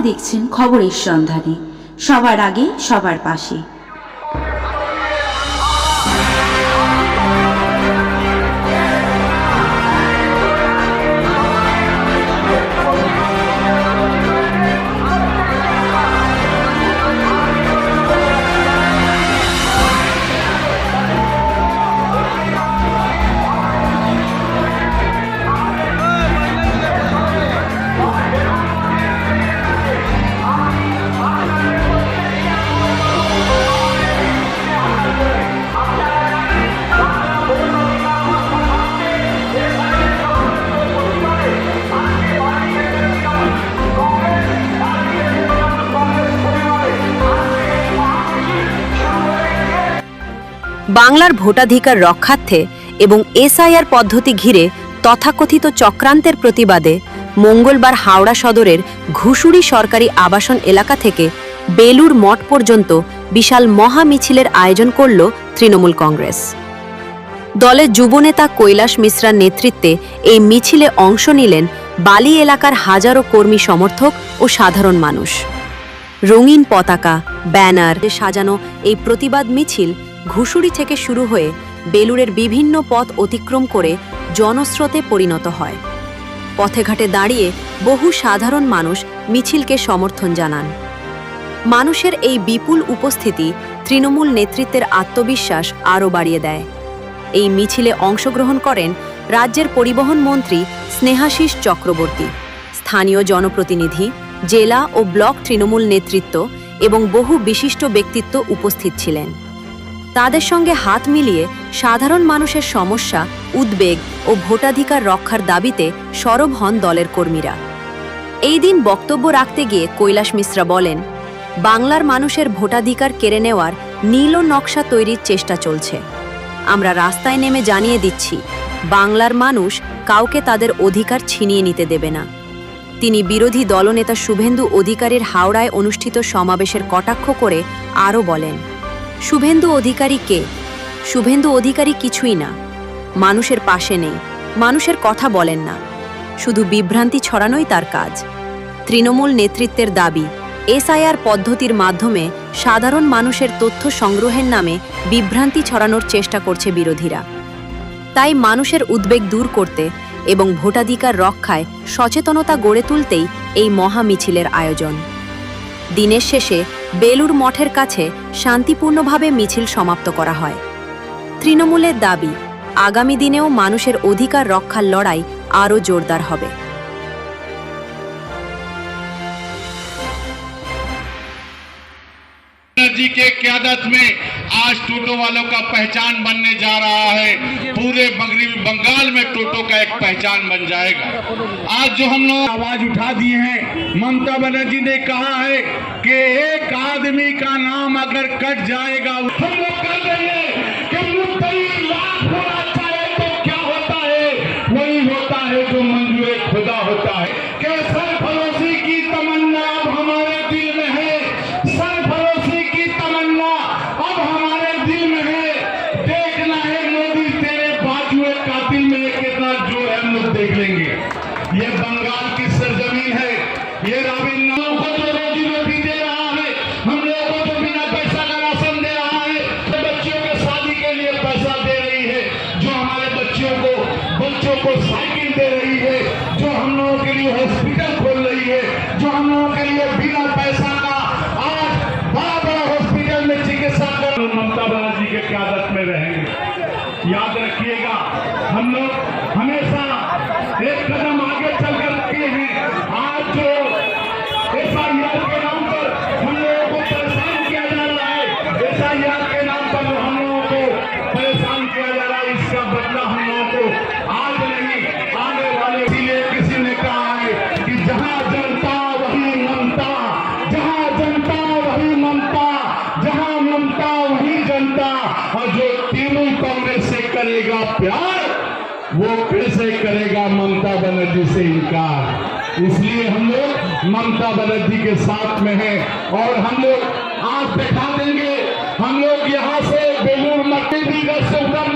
দেখছেন খবরের সন্ধানে। সবার আগে সবার পাশে। বাংলার ভোটাধিকার রক্ষার্থে এবং এসআইআর পদ্ধতি ঘিরে তথাকথিত চক্রান্তের প্রতিবাদে মঙ্গলবার হাওড়া সদরের ঘুষুরি সরকারি আবাসন এলাকা থেকে বেলুর মঠ পর্যন্ত বিশাল মহা মিছিলের আয়োজন করল তৃণমূল কংগ্রেস। দলের যুবনেতা কৈলাস মিশ্রার নেতৃত্বে এই মিছিলে অংশ নিলেন বালি এলাকার হাজারো কর্মী সমর্থক ও সাধারণ মানুষ। রঙিন পতাকা, ব্যানার, সাজানো এই প্রতিবাদ মিছিল ঘুষুরি থেকে শুরু হয়ে বেলুরের বিভিন্ন পথ অতিক্রম করে জনস্রোতে পরিণত হয়। পথে ঘাটে দাঁড়িয়ে বহু সাধারণ মানুষ মিছিলকে সমর্থন জানান। মানুষের এই বিপুল উপস্থিতি তৃণমূল নেতৃত্বের আত্মবিশ্বাস আরও বাড়িয়ে দেয়। এই মিছিলে অংশগ্রহণ করেন রাজ্যের পরিবহন মন্ত্রী স্নেহাশিস চক্রবর্তী, স্থানীয় জনপ্রতিনিধি, জেলা ও ব্লক তৃণমূল নেতৃত্ব এবং বহু বিশিষ্ট ব্যক্তিত্ব উপস্থিত ছিলেন। তাদের সঙ্গে হাত মিলিয়ে সাধারণ মানুষের সমস্যা, উদ্বেগ ও ভোটাধিকার রক্ষার দাবিতে সরব হন দলের কর্মীরা। এই দিন বক্তব্য রাখতে গিয়ে কৈলাস মিশ্রা বলেন, বাংলার মানুষের ভোটাধিকার কেড়ে নেওয়ার নীল নকশা তৈরির চেষ্টা চলছে। আমরা রাস্তায় নেমে জানিয়ে দিচ্ছি, বাংলার মানুষ কাউকে তাদের অধিকার ছিনিয়ে নিতে দেবে না। তিনি বিরোধী দলনেতা শুভেন্দু অধিকারীর হাওড়ায় অনুষ্ঠিত সমাবেশের কটাক্ষ করে আরও বলেন শুভেন্দু অধিকারী কে? শুভেন্দু অধিকারী কিছুই না। মানুষের পাশে নেই। মানুষের কথা বলেন না। শুধু বিভ্রান্তি ছড়ানোই তার কাজ। তৃণমূল নেতৃত্বের দাবি, এসআইআর পদ্ধতির মাধ্যমে সাধারণ মানুষের তথ্য সংগ্রহের নামে বিভ্রান্তি ছড়ানোর চেষ্টা করছে বিরোধীরা। তাই মানুষের উদ্বেগ দূর করতে এবং ভোটাধিকার রক্ষায় সচেতনতা গড়ে তুলতেই এই মহা মিছিলের আয়োজন। দিনের শেষে বেলুর মঠের কাছে শান্তিপূর্ণভাবে মিছিল সমাপ্ত করা হয়। তৃণমূলের দাবি, আগামী দিনেও মানুষের অধিকার রক্ষার লড়াই আরও জোরদার হবে। जी के क्यादत में आज टोटो वालों का पहचान बनने जा रहा है। पूरे मगरबी बंगाल में टोटो का एक पहचान बन जाएगा। आज जो हम लोग आवाज़ उठा दिए हैं, ममता बनर्जी ने कहा है कि एक आदमी का नाम अगर कट जाएगा, हम लोग कर देंगे याद रखिएगा हम लोग हमेशा एक कदम वो फिर से करेगा ममता बनर्जी से इनकार। इसलिए हम लोग ममता बनर्जी के साथ में हैं और हम लोग आज बैठा देंगे। हम लोग यहाँ से बेलूर मट्टी भी से उतर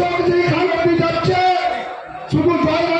চোখ যে খারাপি যাচ্ছে শুধু জয়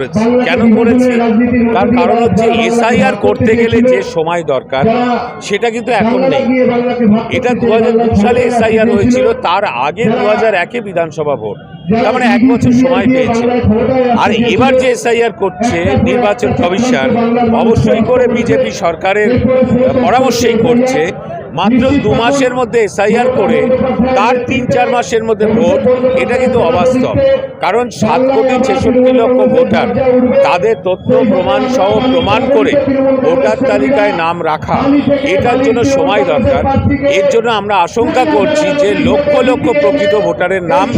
করেছি? কেন করেছি? তার কারণ হচ্ছে এসআইআর করতে গেলে যে সময় দরকার সেটা কিন্তু এখন নেই। এটা দু সালে এসআইআর হয়েছিল তার আগে দু হাজার একে বিধানসভা ভোট। তার মানে এক বছর সময় পেয়েছে। আর এবার যে এসআইআর করছে নির্বাচন কমিশন অবশ্যই করে বিজেপি সরকারের পরামর্শেই করছে। মাত্র দু মাসের মধ্যে এসআইআর করে, তার তিন চার মাসের মধ্যে ভোট, এটা কিন্তু অবাস্তব। কারণ সাত কোটি ছেষট্টি লক্ষ ভোটার, তাদের তথ্য, প্রমাণ সহ প্রমাণ করে ভোটার তালিকায় নাম রাখা, এটার জন্য সময় দরকার। এর জন্য আমরা আশঙ্কা করছি যে লক্ষ লক্ষ প্রকৃত ভোটারের নাম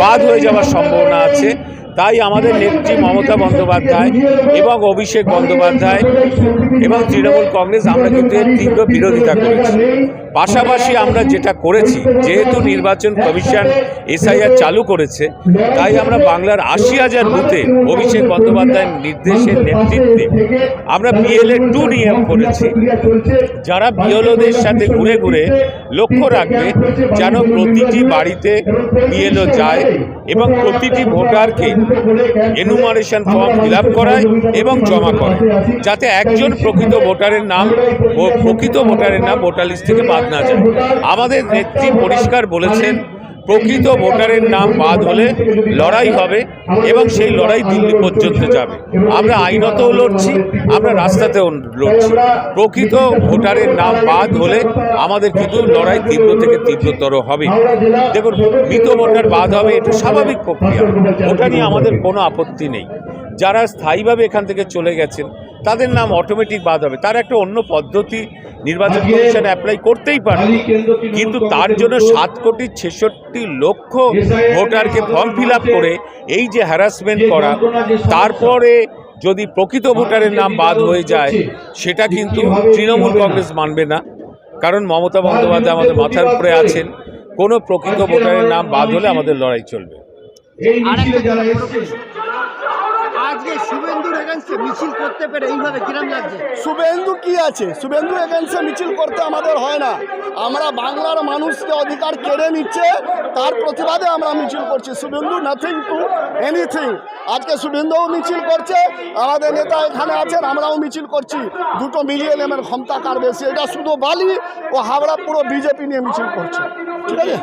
বাদ হয়ে যাওয়ার সম্ভাবনা আছে। তাই আমাদের নেত্রী মমতা বন্দ্যোপাধ্যায় এবং অভিষেক বন্দ্যোপাধ্যায় এবং তৃণমূল কংগ্রেস, আমরা কিন্তু তীব্র বিরোধিতা করেছি। পাশাপাশি আমরা যেটা করেছি, যেহেতু নির্বাচন কমিশন এসআইআর চালু করেছে, তাই আমরা বাংলার আশি হাজার বুথে অভিষেক বন্দ্যোপাধ্যায়ের নির্দেশের নেতৃত্বে আমরা বিএলএ টু নিয়োগ করেছি। যারা বিএলওদের সাথে ঘুরে ঘুরে লক্ষ্য রাখবে যেন প্রতিটি বাড়িতে বিএলও যায় এবং প্রতিটি ভোটারকে এনুমারেশন ফর্ম ফিল করায় এবং জমা করে যাতে একজন প্রকৃত ভোটারের নাম প্রকৃত ভোটারের নাম ভোটার লিস্ট থেকে বাদ না যায়। আমাদের নেত্রী পরিষ্কার বলেছেন, প্রকৃত ভোটারের নাম বাদ হলে লড়াই হবে এবং সেই লড়াই দিল্লি পর্যন্ত যাবে। আমরা আইনতও লড়ছি, আমরা রাস্তাতেও লড়ছি। প্রকৃত ভোটারের নাম বাদ হলে আমাদের কিন্তু লড়াই তীব্র থেকে তীব্রতর হবে। দেখুন, মৃত ভোটার বাদ হবে, এটা স্বাভাবিক প্রক্রিয়া। ওটা নিয়ে আমাদের কোনো আপত্তি নেই। যারা স্থায়ীভাবে এখান থেকে চলে গেছেন তাদের নাম অটোমেটিক বাদ হবে। তার একটা অন্য পদ্ধতি নির্বাচন কমিশন অ্যাপ্লাই করতেই পারে। কিন্তু তার জন্য সাত কোটি ছেষট্টি লক্ষ ভোটারকে ফর্ম ফিল আপ করে এই যে হ্যারাসমেন্ট করা তারপরে যদি প্রকৃত ভোটারের নাম বাদ হয়ে যায় সেটা কিন্তু তৃণমূল কংগ্রেস মানবে না। কারণ মমতা বন্দ্যোপাধ্যায় আমাদের মাথার উপরে আছেন। কোনো প্রকৃত ভোটারের নাম বাদ হলে আমাদের লড়াই চলবে এই মিছিলে যারা এসছে আজকে শুভেন্দুর এগেনস্টে মিছিল করতে পেরে এইভাবে কিরম লাগছে? শুভেন্দু কি আছে? শুভেন্দু এগেন্সে মিছিল করতে আমাদের হয় না। আমরা বাংলার মানুষকে অধিকার কেড়ে নিচ্ছে তার প্রতিবাদে আমরা মিছিল করছি। শুভেন্দু নাথিং টু এনিথিং আজকে শুভেন্দুও মিছিল করছে আমাদের নেতা এখানে আছেন আমরাও মিছিল করছি। দুটো মিলিয়ে নেবেন ক্ষমতা কার বেশি? এটা শুধু বালি ও হাওড়া পুরো বিজেপি নিয়ে মিছিল করছে। ঠিক আছে?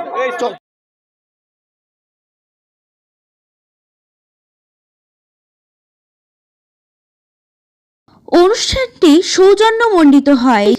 অনুষ্ঠানটি সৌজন্যমণ্ডিত হয়।